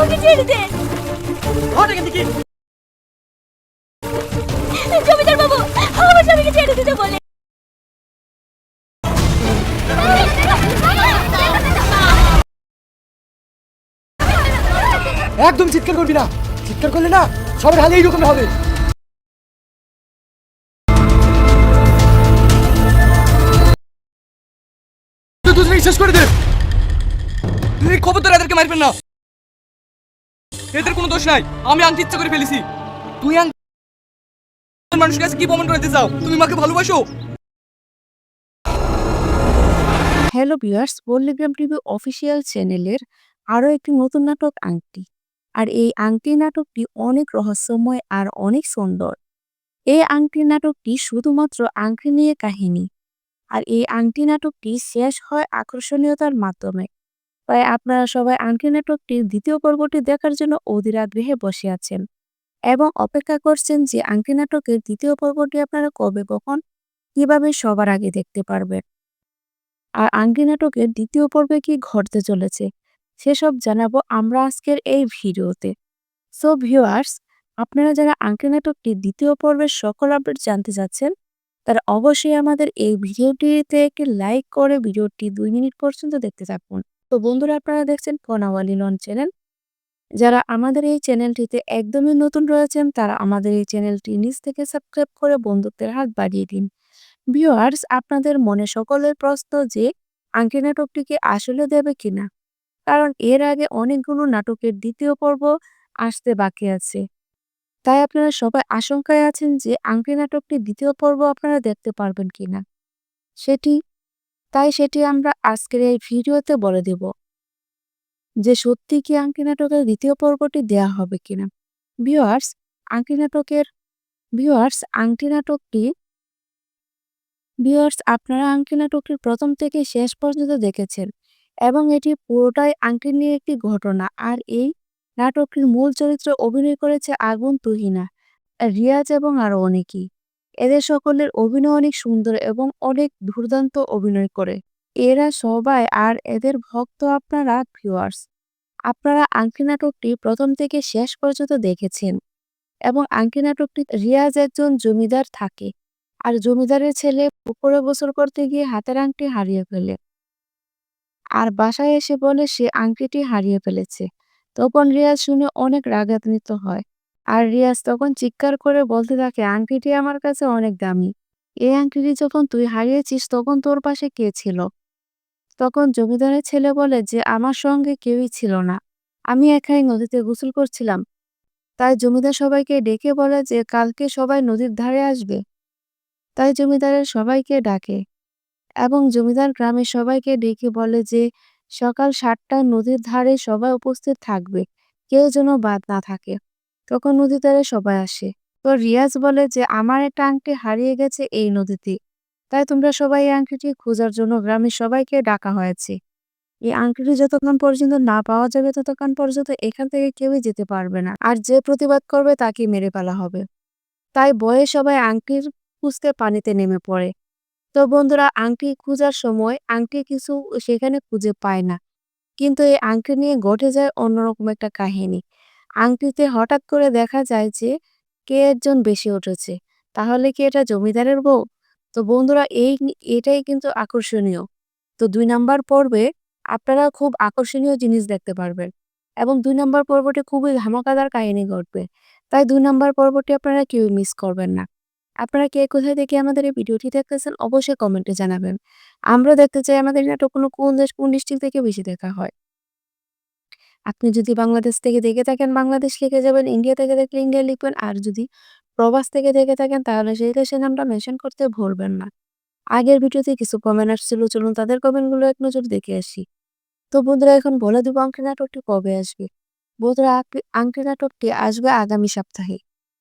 ওকে ছেড়ে দেন হট এখান থেকে জমিদার বাবু আমার স্বামীকে ছেড়ে দিতে বলে। একদম চিৎকার করবি না। চিৎকার করলে না সবার হালে এইরকম হবে। শেষ করে দে। এই খবরদার এদেরকে মারবেন না। এদের কোনো দোষ নাই। আমি আংটি ইচ্ছা করে ফেলেছি। তুই মানুষের কাছে কি প্রমাণ করতে চাও? তুমি মাকে ভালোবাসো? Hello viewers Palligram TV official চ্যানেলের আরও একটি নতুন নাটক আংটি। আর এই আংটি নাটকটি অনেক রহস্যময় আর অনেক সুন্দর। এই আংটি নাটকটি শুধুমাত্র আংটি নিয়ে কাহিনী। আর এই আংটি নাটকটি শেষ হয় আকর্ষণীয়তার মাধ্যমে। তাই আপনারা সবাই আংটি নাটকটির দ্বিতীয় পর্বটি দেখার জন্য অধীর আগ্রহে বসে আছেন এবং অপেক্ষা করছেন যে আংটি নাটকের দ্বিতীয় পর্বটি আপনারা কবে, কখন, কীভাবে সবার আগে দেখতে পারবেন। আর আংটি নাটকের দ্বিতীয় পর্বে কি ঘটতে চলেছে, সেসব জানাব আমরা আজকের এই ভিডিওতে। সো ভিউয়ার্স আপনারা যারা আংটি নাটকটির দ্বিতীয় পর্বের সকল আপডেট জানতে চাচ্ছেন, তারা অবশ্যই আমাদের এই ভিডিওটিতে একটি লাইক করে ভিডিওটি দুই মিনিট পর্যন্ত দেখতে থাকুন। তো বন্ধুরা আপনারা দেখছেন ফনাওয়ালি লন চ্যানেল। যারা আমাদের এই চ্যানেলটিতে একদমই নতুন রয়েছেন, তারা আমাদের এই চ্যানেলটি নিজ থেকে সাবস্ক্রাইব করে বন্ধুত্বের হাত বাড়িয়ে দিন। ভিউয়ার্স, আপনাদের মনে সকলের প্রশ্ন যে আংটি নাটকটিকে আসলে দেবে কিনা? কারণ এর আগে অনেকগুলো নাটকের দ্বিতীয় পর্ব আসতে বাকি আছে। তাই আপনারা সবাই আশঙ্কায় আছেন যে আংটি নাটকটি দ্বিতীয় পর্ব আপনারা দেখতে পারবেন কিনা। সেটি তাই সেটি আমরা আজকের এই ভিডিওতে বলে দেব যে সত্যি কি আংটি নাটকের দ্বিতীয় পর্বটি দেয়া হবে কিনা। ভিউয়ার্স আঙ্কি নাটকের, ভিউয়ার্স, আংটি নাটকটি, ভিউয়ার্স, আপনারা আংটি নাটকটির প্রথম থেকে শেষ পর্যন্ত দেখেছেন এবং এটি পুরোটাই আংটি নিয়ে একটি ঘটনা আর এই নাটকটির মূল চরিত্রে অভিনয় করেছে আগুন তুহিনা, রিয়াজ এবং আরও অনেকেই। এদের সকলের অভিনয় অনেক সুন্দর এবং অনেক দুর্দান্ত অভিনয় করে। এরা সবাই আর এদের ভক্ত আপনারা ভিউয়ার্স আপনারা আংটি নাটকটি প্রথম থেকে শেষ পর্যন্ত দেখেছেন এবং আংটি নাটকটি রিয়াজ একজন জমিদার থাকে আর জমিদারের ছেলে পুকুরে গোসল করতে গিয়ে হাতের আংটি হারিয়ে ফেলে। আর বাসায় এসে বলে সে আংটিটি হারিয়ে ফেলেছে। তখন রিয়াজ শুনে অনেক রাগান্বিত হয়। আর রিয়াজ তখন চিৎকার করে বলতে থাকে, আংটিটি আমার কাছে অনেক দামি। এই আংটিটি যখন তুই হারিয়েছিস, তখন তোর পাশে কে ছিল? তখন জমিদারের ছেলে বলে, যে আমার সঙ্গে কেউই ছিল না। আমি একাই নদীতে গোসল করছিলাম। তাই জমিদার সবাইকে ডেকে বলে যে, কালকে সবাই নদীর ধারে আসবে। তাই জমিদারের সবাইকে ডাকে এবং জমিদার গ্রামের সবাইকে ডেকে বলে যে, সকাল সাতটায় নদীর ধারে সবাই উপস্থিত থাকবে। কেউ যেন বাদ না থাকে। তখন নদীর ধারে সবাই আসে। তো রিয়াজ বলে যে, আমার একটা আংটি হারিয়ে গেছে এই নদীতে। তাই তোমরা সবাই এই আংটিটি খোঁজার জন্য গ্রামের সবাইকে ডাকা হয়েছে। এই আংটিটি যতক্ষণ পর্যন্ত না পাওয়া যাবে, ততক্ষণ পর্যন্ত এখান থেকে কেউই যেতে পারবে না। আর যে প্রতিবাদ করবে তাকে মেরে ফেলা হবে। তাই বয়ে সবাই আংটির খুঁজতে পানিতে নেমে পড়ে। তো বন্ধুরা, আংটি খোঁজার সময় আংটি কিছু সেখানে খুঁজে পায় না। কিন্তু এই আংটি নিয়ে ঘটে যায় অন্যরকম একটা কাহিনী। আংটিতে হঠাৎ করে দেখা যায় যে, কে একজন বেশি উঠেছে। তাহলে কি এটা জমিদারের বউ? তো বন্ধুরা, এই এটাই কিন্তু আকর্ষণীয়। তো দুই নাম্বার পর্বে আপনারা খুব আকর্ষণীয় জিনিস দেখতে পারবেন। এবং দুই নাম্বার পর্বটি খুবই ধামাকাদার কাহিনী ঘটবে। তাই দুই নাম্বার পর্বটি আপনারা কেউ মিস করবেন না। আপনারা কে কোথায় দেখে আমাদের এই ভিডিওটি দেখতেছেন অবশ্যই কমেন্টে জানাবেন। আমরা দেখতে চাই আমাদের নাটক কোন দেশ, কোন ডিস্ট্রিক্ট থেকে বেশি দেখা হয়। আপনি যদি বাংলাদেশ থেকে দেখে থাকেন, বাংলাদেশ লিখে যাবেন ইন্ডিয়া থেকে দেখলে ইন্ডিয়া লিখবেন। আর যদি প্রবাস থেকে দেখে থাকেন, তাহলে সেই দেশের নামটা মেনশন করতে ভুলবেন না। আগের ভিডিওতে কিছু কমেন্ট আসছিল, চলুন তাদের কমেন্টগুলো এক নজর দেখে আসি। তো বন্ধুরা, এখন বলে দেবো আংটি নাটকটি কবে আসবে। বন্ধুরা আংটি- নাটকটি আসবে আগামী সপ্তাহে।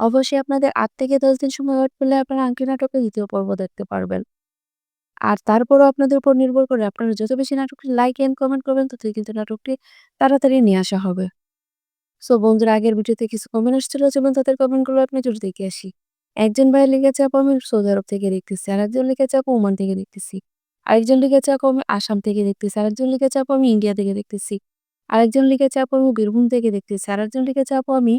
অবশ্যই আপনাদের আট থেকে দশ দিন সময় ওয়েট করলে আপনারা আংটি নাটকের দ্বিতীয় পর্ব দেখতে পারবেন। আর তারপরও আপনাদের উপর নির্ভর করে আপনারা যত বেশি নাটকটি লাইক এন্ড কমেন্ট করবেন, ততই কিন্তু নাটকটি তাড়াতাড়ি নিয়ে আসা হবে। সো বন্ধুরা, আগের ভিডিওতে কিছু কমেন্ট আসছিল, যেমন তাদের কমেন্টগুলো আপনি জোরে দেখে আসি। একজন ভাই লিখেছে, আপু, আমি সৌদি আরব থেকে দেখতেছি। আর একজন লিখেছে, আপু ওমান থেকে দেখতেছি। আরেকজন লিখেছে, আপু, আমি আসাম থেকে দেখতেছি। আরেকজন লিখেছে, আপু, আমি ইন্ডিয়া থেকে দেখতেছি। আরেকজন লিখেছে, আপু, আমি বীরভূম থেকে দেখতেছি। আরেকজন লিখেছে, আপু, আমি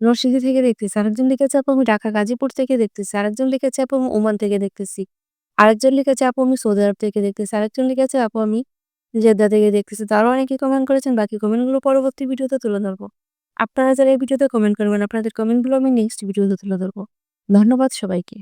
নরসিংদী থেকে দেখতেছি। আরেকজন লিখেছে, আপু, আমি ঢাকা, গাজীপুর থেকে দেখতেছি। আরেকজন লিখেছে, আপু, আমি ওমান থেকে দেখতেছি। আরেকজন লিখেছে, আপু, আমি সৌদি আরব থেকে দেখতেছি। আরেকজন লিখেছে, আপু, আমি জেদ্দা থেকে দেখতেছি। তারও অনেকে কমেন্ট করেছেন, বাকি কমেন্টগুলো পরবর্তী ভিডিওতে তুলে ধরবো। আপনারা যারা এই ভিডিওতে কমেন্ট করবেন, আপনাদের কমেন্টগুলো আমি নেক্সট ভিডিওতে তুলে ধরবো। ধন্যবাদ সবাইকে।